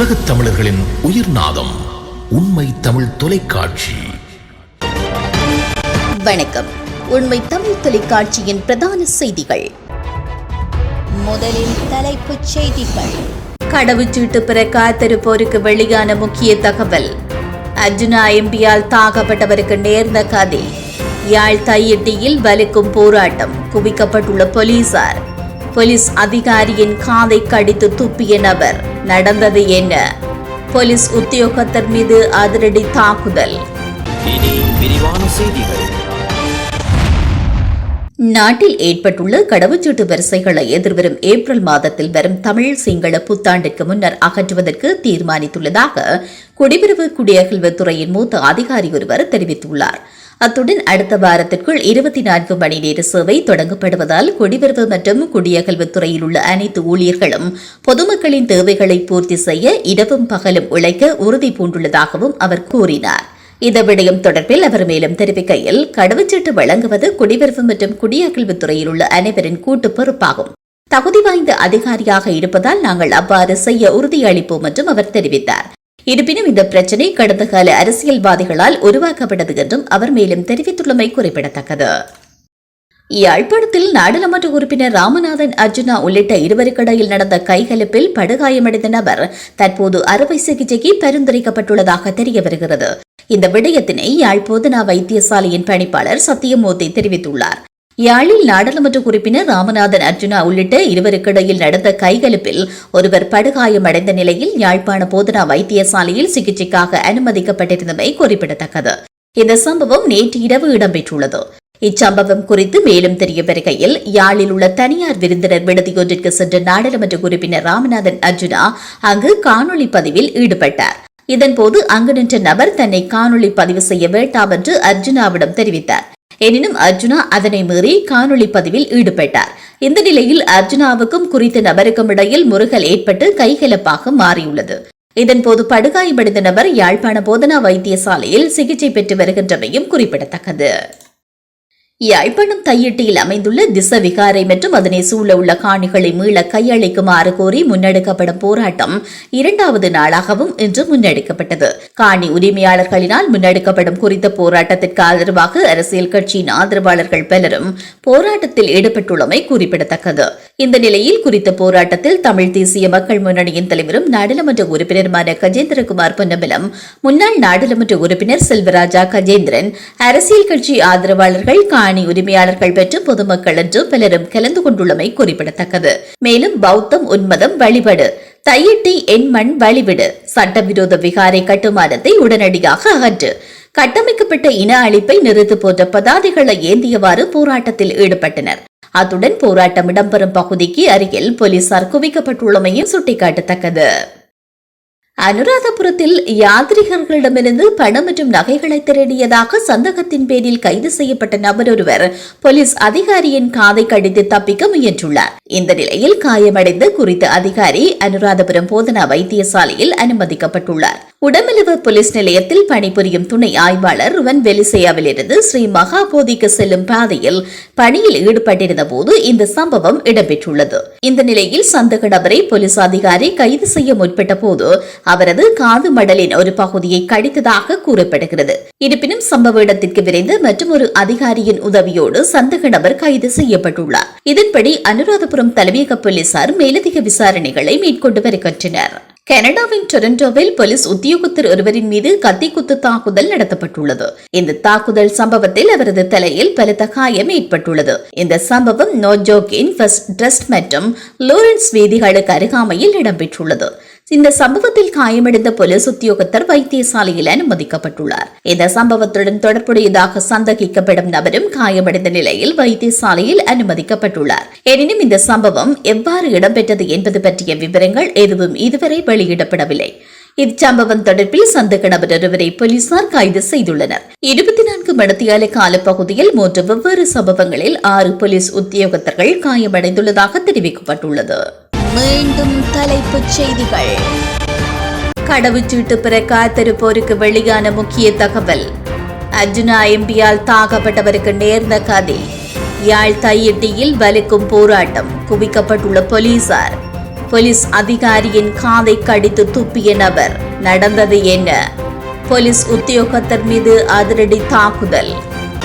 உலகத் தமிழர்களின் உயிர் நாதம் உண்மை தமிழ் தொலைக்காட்சி. வணக்கம். உண்மை தமிழ் தொலைக்காட்சியின் பிரதான செய்திகள். முதலில் தலைப்புச் செய்திகள். கடவுச்சீட்டு பெற காத்திருப்போருக்கு வெளியான முக்கிய தகவல். அர்ஜுனா எம்பியால் தாக்கப்பட்டவருக்கு நேர்ந்த கதை. யாழ் தையிட்டியில் வலுக்கும் போராட்டம். குவிக்கப்பட்டுள்ள போலீசார். போலீஸ் அதிகாரியின் காதை கடித்து துப்பிய நபர். நடந்தது என்ன? போலீஸ் உத்தியோகத்தர் மீது அதிரடி தாக்குதல். நாட்டில் ஏற்பட்டுள்ள கடவுச்சீட்டு வரிசைகளை எதிர்வரும் ஏப்ரல் மாதத்தில் வரும் தமிழ் சிங்கள புத்தாண்டிற்கு முன்னர் அகற்றுவதற்கு தீர்மானித்துள்ளதாக குடிபிரிவு குடியகல்வுத்துறையின் மூத்த அதிகாரி ஒருவர் தெரிவித்துள்ளார். அத்துடன் அடுத்த வாரத்திற்குள் இருபத்தி நான்கு மணி நேர சேவை தொடங்கப்படுவதால் குடிவரவு மற்றும் குடியகல்வுத்துறையில் உள்ள அனைத்து ஊழியர்களும் பொதுமக்களின் தேவைகளை பூர்த்தி செய்ய இடவும் பகலும் உழைக்க உறுதி பூண்டுள்ளதாகவும் அவர் கூறினார். இந்த விடயம் தொடர்பில் அவர் மேலும் தெரிவிக்கையில் கடவுச்சீட்டு வழங்குவது குடிவரவு மற்றும் குடியகல்வுத்துறையில் உள்ள அனைவரின் கூட்டு பொறுப்பாகும். தகுதி வாய்ந்த அதிகாரியாக இருப்பதால் நாங்கள் அவ்வாறு செய்ய உறுதியளிப்போம் என்றும் அவர் தெரிவித்தார். இருப்பினும் இந்த பிரச்சினை கடந்த கால அரசியல்வாதிகளால் உருவாக்கப்பட்டது என்றும் அவர் மேலும் தெரிவித்துள்ளமை குறிப்பிடத்தக்கது. யாழ்ப்பாணத்தில் நாடாளுமன்ற உறுப்பினர் ராமநாதன் அர்ஜுனா உள்ளிட்ட இருவருக்கிடையில் நடந்த கைகலப்பில் படுகாயமடைந்த நபர் தற்போது அறுவை சிகிச்சைக்கு பரிந்துரைக்கப்பட்டுள்ளதாக தெரிய வருகிறது. இந்த விடயத்தினை யாழ் போதனா வைத்தியசாலையின் பணிப்பாளர் சத்தியமூர்த்தி தெரிவித்துள்ளார். யாழில் நாடாளுமன்ற உறுப்பினர் ராமநாதன் அர்ஜுனா உள்ளிட்ட இருவருக்கிடையில் நடந்த கைகலப்பில் ஒருவர் படுகாயமடைந்த நிலையில் யாழ்ப்பாண போதனா வைத்தியசாலையில் சிகிச்சைக்காக அனுமதிக்கப்பட்டிருந்தமை குறிப்பிடத்தக்கது. இந்த சம்பவம் நேற்று இரவு இடம்பெற்றுள்ளது. இச்சம்பவம் குறித்து மேலும் தெரிய வருகையில் யாழில் உள்ள தனியார் விருந்தினர் விடுதியொன்றிற்கு சென்ற நாடாளுமன்ற உறுப்பினர் ராமநாதன் அர்ஜுனா அங்கு காணொலி பதிவில் ஈடுபட்டார். இதன்போது அங்கு நின்ற நபர் தன்னை காணொலி பதிவு செய்ய வேண்டாம் என்று அர்ஜுனாவிடம் தெரிவித்தார். எனினும் அர்ஜுனா அதனை மீறி காணொலி பதிவில் ஈடுபட்டார். இந்த நிலையில் அர்ஜுனாவுக்கும் குறித்த நபருக்கும் இடையில் முருகல் ஏற்பட்டு கைகலப்பாக மாறியுள்ளது. இதன்போது படுகாயமடைந்த நபர் யாழ்ப்பாண போதனா வைத்தியசாலையில் சிகிச்சை பெற்று வருகின்றமையும் குறிப்பிடத்தக்கது. யாழ்ப்பாணம் தையிட்டியில் அமைந்துள்ள திச விகாரை மற்றும் அதனை சூழ உள்ள காணிகளை மீள கையளிக்குமாறு கோரி முன்னெடுக்கப்படும் போராட்டம் இரண்டாவது நாளாகவும் இன்று முன்னெடுக்கப்பட்டது. காணி உரிமையாளர்களினால் முன்னெடுக்கப்படும் குறித்த போராட்டத்திற்கு ஆதரவாக அரசியல் கட்சியின் ஆதரவாளர்கள் பலரும் போராட்டத்தில் ஈடுபட்டுள்ளமை குறிப்பிடத்தக்கது. இந்த நிலையில் குறித்த போராட்டத்தில் தமிழ் தேசிய மக்கள் முன்னணியின் தலைவரும் நாடாளுமன்ற உறுப்பினருமான கஜேந்திரகுமார் பொன்னம்பலம் முன்னாள் நாடாளுமன்ற உறுப்பினர் செல்வராஜா கஜேந்திரன் அரசியல் கட்சி ஆதரவாளர்கள் காணி உரிமையாளர்கள் பெற்று பொதுமக்கள் என்று பலரும் கலந்து கொண்டுள்ளமை குறிப்பிடத்தக்கது. மேலும் பௌத்தம் உன்மதம் வழிபடு. தையிட்டி என் மண் வழிவிடு. சட்டவிரோத விகாரை கட்டுமானத்தை உடனடியாக அகற்று. கட்டமைக்கப்பட்ட இன அழிப்பை நிறுத்து போன்ற பதாதைகளை ஏந்தியவாறு போராட்டத்தில் ஈடுபட்டனர். அத்துடன் போராட்டம் இடம்பெறும் பகுதிக்கு அருகில் போலீசார் குவிக்கப்பட்டுள்ளமையும் சுட்டிக்காட்டத்தக்கது. அனுராதபுரத்தில் யாத்ரிகர்களிடமிருந்து பணம் மற்றும் நகைகளை திருடியதாக சந்தகத்தின் பேரில் கைது செய்யப்பட்ட நபர் ஒருவர் போலீஸ் அதிகாரியின் காதை கடித்து தப்பிக்க முயன்றுள்ளார். இந்த நிலையில் காயமடைந்த குறித்த அதிகாரி அனுராதபுரம் போதனா வைத்தியசாலையில் அனுமதிக்கப்பட்டுள்ளார். உடமலுவ போலீஸ் நிலையத்தில் பணிபுரியும் துணை ஆய்வாளர் ருவன் வெலிசையாவிலிருந்து ஸ்ரீ மகாபோதிக்கு செல்லும் பாதையில் பணியில் ஈடுபட்டிருந்த போது இந்த சம்பவம் இடம்பெற்றுள்ளது. இந்த நிலையில் சந்தக நபரை போலீஸ் அதிகாரி கைது செய்ய முற்பட்ட போது அவரது காது மடலின் ஒரு பகுதியை கடித்ததாக கூறப்படுகிறது. இருப்பினும் சம்பவ இடத்திற்கு விரைந்து மற்றொரு அதிகாரியின் உதவியோடு சந்தேக நபர் கைது செய்யப்பட்டுள்ளார். இதன்படி அனுராதபுரம் தலைமையக போலீசார் மேலதிக விசாரணைகளை மேற்கொண்டு வருகின்றனர். கனடாவின் டொரண்டோவில் போலீஸ் உத்தியோகத்தர் ஒருவரின் மீது கத்திக்குத்து தாக்குதல் நடத்தப்பட்டுள்ளது. இந்த தாக்குதல் சம்பவத்தில் அவரது தலையில் பலத்த காயம் ஏற்பட்டுள்ளது. இந்த சம்பவம் நோஜோகின் ஃபர்ஸ்ட் ட்ரஸ்ட் மற்றும் லோரன்ஸ் வீதிகளுக்கு அருகாமையில் இடம்பெற்றுள்ளது. இந்த சம்பவத்தில் காயமடைந்த போலீஸ் உத்தியோகத்தர் வைத்தியசாலையில் அனுமதிக்கப்பட்டுள்ளார். இந்த சம்பவத்துடன் தொடர்புடையதாக சந்தேகிக்கப்படும் நபரும் காயமடைந்த நிலையில் வைத்தியசாலையில் அனுமதிக்கப்பட்டுள்ளார். எனினும் இந்த சம்பவம் எவ்வாறு இடம்பெற்றது என்பது பற்றிய விவரங்கள் எதுவும் இதுவரை வெளியிடப்படவில்லை. இச்சம்பவம் தொடர்பில் சந்தேக நபர் ஒருவரை போலீசார் கைது செய்துள்ளனர். இருபத்தி நான்கு மடத்தியால காலப்பகுதியில் மூன்று வெவ்வேறு சம்பவங்களில் ஆறு போலீஸ் உத்தியோகத்தர்கள் காயமடைந்துள்ளதாக தெரிவிக்கப்பட்டுள்ளது. மீண்டும் தலைப்புச் செய்திகள். கடவுச்சீட்டு பெற காத்திருப்போருக்கு வெளியான முக்கிய தகவல். அர்ஜுனா எம்பியால் தாக்கப்பட்டவருக்கு நேர்ந்த கதை. யாழ் தையிட்டியில் வலுக்கும் போராட்டம் குவிக்கப்பட்டுள்ள போலீசார். போலீஸ் அதிகாரியின் காதை கடித்து துப்பிய நபர். நடந்தது என்ன? போலீஸ் உத்தியோகத்தர் மீது அதிரடி தாக்குதல்.